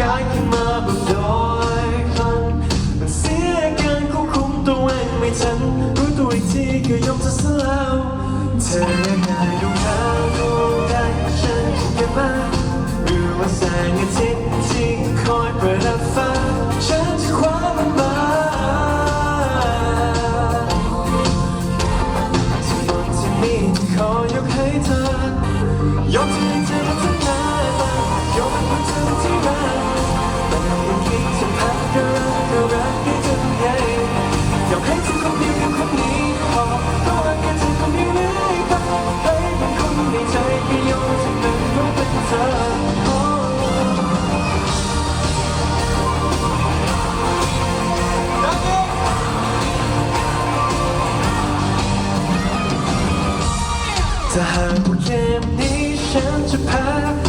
การขึ้มาแบบดอยคลันเสียการควบคุมตัวเองไม่ทันรู้ตัวอีกทีก็ยอมจะสลาวเธอยังดูงาดวงใดฉันกับ้างหรือว่าแสงาทิตย์คอยประ ก็รักให้เธอใหญ่ยกให้เธอคนเดียวคนนี้พอก็รักแค่เธอคนเดียวเลยพอให้เป็นคนในใจก็ยกให้เป็นรู้เป็นเธอถ้าหากว่าเกมนี้ฉันจะแพ้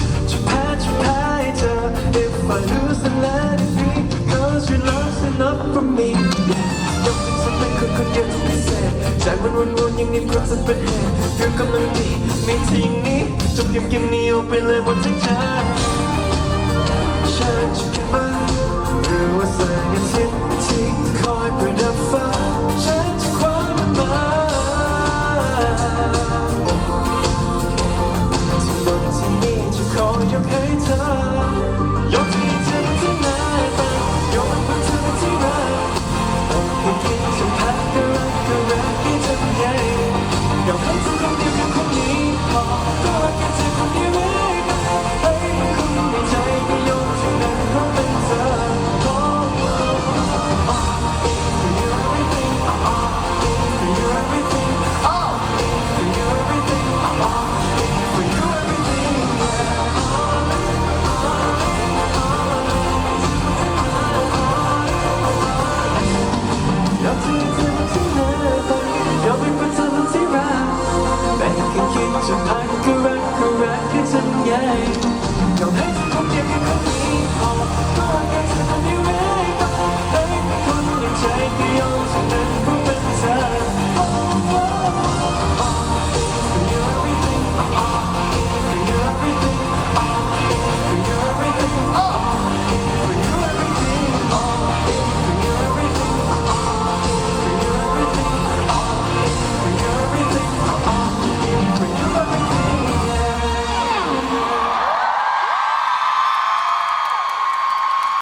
สักประเหตุเรื่องกำลังดีไม่ทิ้งนี้จบเกมเกมนี้เอาไปเลยหมดทั้งใจ 由聽風音樂以後。